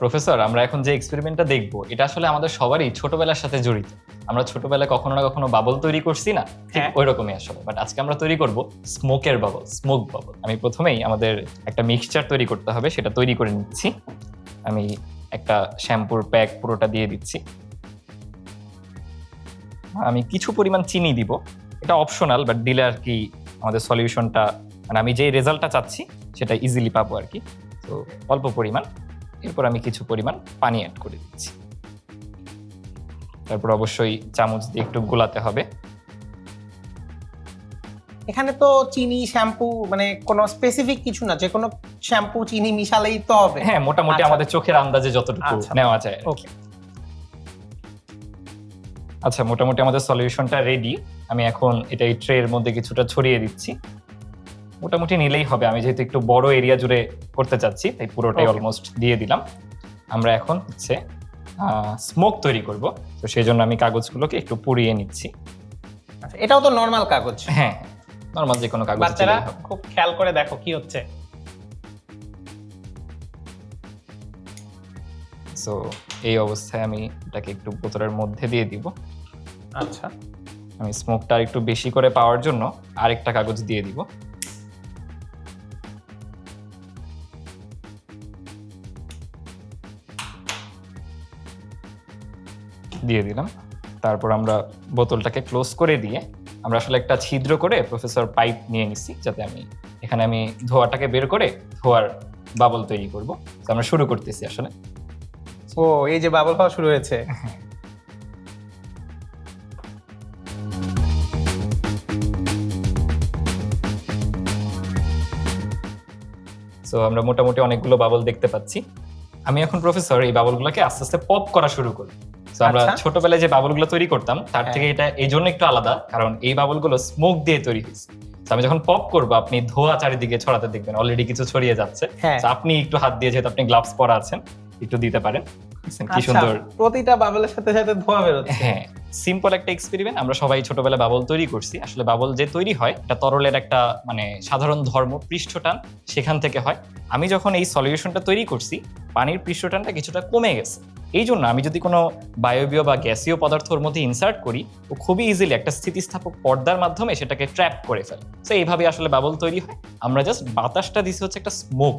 Professor আমরা এখন যে এক্সপেরিমেন্টটা দেখব এটা আসলে আমাদের সবারই ছোটবেলার সাথে জড়িত। আমরা ছোটবেলায় কখনো না কখনো বাবল তৈরি করছি না? হ্যাঁ। ওই রকমই আসলে। বাট আজকে আমরা তৈরি করব স্মোকের বাবল স্মোক বাবল আমি প্রথমেই আমাদের একটা মিক্সচার তৈরি করতে হবে সেটা তৈরি করে নিচ্ছি। আমি একটা শ্যাম্পুর প্যাক পুরোটা দিয়ে দিচ্ছি। আমি কিছু পরিমাণ চিনি দিব। এটা অপশনাল বাট দিলে আর কি আমাদের সলিউশনটা মানে আমি যে রেজাল্টটা চাচ্ছি সেটা ইজিলি পাবো আর কি। তো অল্প পরিমাণ। এরপর আমি কিছু পরিমাণ পানি অ্যাড করে দিচ্ছি। তারপর অবশ্যই চামচ দিয়ে একটু গোলাতে হবে। এখানে তো চিনি শ্যাম্পু মানে কোনো স্পেসিফিক কিছু না যে কোনো শ্যাম্পু চিনি মিশালেই তো হবে। হ্যাঁ মোটামুটি আচ্ছা। আমাদের চোখের আন্দাজে যতটুকু আচ্ছা। নেওয়া যায় ওকে আচ্ছা মোটামুটি আমাদের সলিউশনটা রেডি আমি এখন এটা এই ট্রের মধ্যে কিছুটা ছড়িয়ে দিচ্ছি। মোটামুটি নিলেই হবে। আমি যেহেতু একটু বড় এরিয়া জুড়ে করতে চাচ্ছি তাই পুরোটাই অলমোস্ট দিয়ে দিলাম। আমরা এখন হচ্ছে স্মোক তৈরি করব। তো সেই জন্য আমি কাগজগুলোকে একটু পুড়িয়ে নিচ্ছি। আচ্ছা এটাও তো নর্মাল কাগজ। হ্যাঁ নর্মাল যে কোনো কাগজ বাচ্চারা খুব খেয়াল করে দেখো কি হচ্ছে। সো এই অবস্থায় আমি এটাকে একটু বোতলের মধ্যে দিয়ে দিব। আচ্ছা। আমি স্মোকটা একটু বেশি করে পাওয়ার জন্য আরেকটা কাগজ দিয়ে দিব। দিয়ে দিলাম। তারপর আমরা বোতলটাকে ক্লোজ করে দিয়ে আমরা আসলে একটা ছিদ্র করে প্রফেসর পাইপ নিয়ে নিচ্ছি যাতে আমি এখানে আমি ধোয়াটাকে বের করে ধোয়ার বাবল তৈরি করব। তো আমরা শুরু করতেছি আসলে। ও এই যে বাবল হওয়া শুরু হয়েছে। সো আমরা মোটামুটি অনেকগুলো বাবল দেখতে পাচ্ছি। আমি এখন প্রফেসর এই বাবলগুলোকে আস্তে আস্তে পপ করা শুরু করি। তো আমরা আচ্ছা। ছোটবেলায় যে বাবলগুলো তৈরি করতাম তার হ্যাঁ। থেকে এটা এই জন্য একটু আলাদা কারণ এই বাবলগুলো স্মোক দিয়ে তৈরি হয়েছে। আমি যখন পপ করব আপনি ধোয়া চারিদিকে ছড়াতে দেখবেন অলরেডি কিছু ছড়িয়ে যাচ্ছে। হ্যাঁ। আপনি একটু হাত দিয়ে যেহেতু আপনি গ্লাভস পরা আছেন একটু দিতে পারেন। কি আচ্ছা, সুন্দর। প্রতিটা বাবলের সাথে সাথে ধোয়া বেরোচ্ছে। হ্যাঁ সিম্পল একটা এক্সপেরিমেন্ট আমরা সবাই ছোটবেলায় বাবল তৈরি করছি। আসলে বাবল যে তৈরি হয় এটা তরলের একটা মানে সাধারণ ধর্ম পৃষ্ঠটান সেখান থেকে হয়। আমি যখন এই সলিউশনটা তৈরি করছি পানির পৃষ্ঠটানটা কিছুটা কমে গেছে। এই জন্য আমি যদি কোনো বায়বীয় বা গ্যাসীয় পদার্থর মধ্যে ইনসার্ট করি ও খুবই ইজিলি একটা স্থিতিস্থাপক পর্দার মাধ্যমে সেটাকে ট্র্যাপ করে ফেলে। তো এইভাবে আসলে বাবল তৈরি হয়। আমরা জাস্ট বাতাসটা দিছি হচ্ছে একটা স্মোক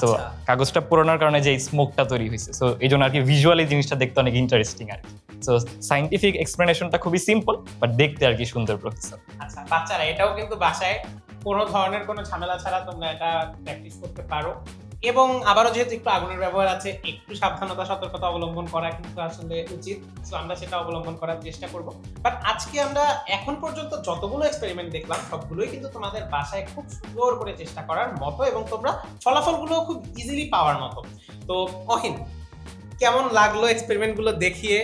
সো আচ্ছা। কাগজটা পুরোনোর কারণে যে স্মোকটা তৈরি হয়েছে। সো এই জন্য আর কি ভিজুয়ালি জিনিসটা দেখতে অনেক ইন্টারেস্টিং আর কি। সো সাইন্টিফিক এক্সপ্লেনেশনটা খুবই সিম্পল বাট দেখতে আর কি সুন্দর প্রফেসর আচ্ছা বাচ্চারা এটাও কিন্তু বাসায় কোনো ধরনের কোনো ঝামেলা ছাড়া তোমরা এটা প্র্যাকটিস করতে পারো। এবং আবারও যেহেতু একটু আগুনের ব্যবহার আছে, একটু সাবধানতা, সতর্কতা অবলম্বন করা কিন্তু আসলে উচিত। তো আমরা সেটা অবলম্বন করার চেষ্টা করব। বাট আজকে আমরা এখন পর্যন্ত যতগুলো এক্সপেরিমেন্ট দেখলাম, সবগুলোই কিন্তু তোমাদের বাসায় খুব সুন্দর করে চেষ্টা করার মতো এবং তোমরা ফলাফলগুলো খুব ইজিলি পাওয়ার মতো। তো, অহিন, কেমন লাগল এক্সপেরিমেন্টগুলো দেখিয়ে?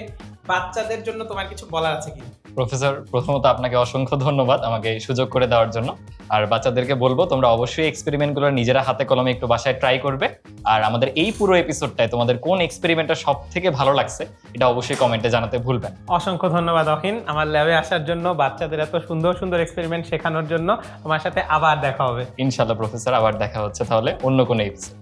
বাচ্চাদের জন্য তোমার কিছু বলার আছে কি প্রফেসর প্রথমত আপনাকে অসংখ্য ধন্যবাদ আমাকে এই সুযোগ করে দেওয়ার জন্য। আর বাচ্চাদেরকে বলব তোমরা অবশ্যই এক্সপেরিমেন্টগুলো নিজেরা হাতে কলমে একটু বাসায় ট্রাই করবে। আর আমাদের এই পুরো এপিসোডটায় তোমাদের কোন এক্সপেরিমেন্টটা সব থেকে ভালো লাগছে এটা অবশ্যই কমেন্টে জানাতে ভুলবেন অসংখ্য ধন্যবাদ অহিন আমার ল্যাবে আসার জন্য বাচ্চাদের এত সুন্দর সুন্দর এক্সপেরিমেন্ট শেখানোর জন্য তোমার সাথে আবার দেখা হবে। ইনশাল্লাহ প্রফেসর আবার দেখা হচ্ছে তাহলে অন্য কোনো এপিসোড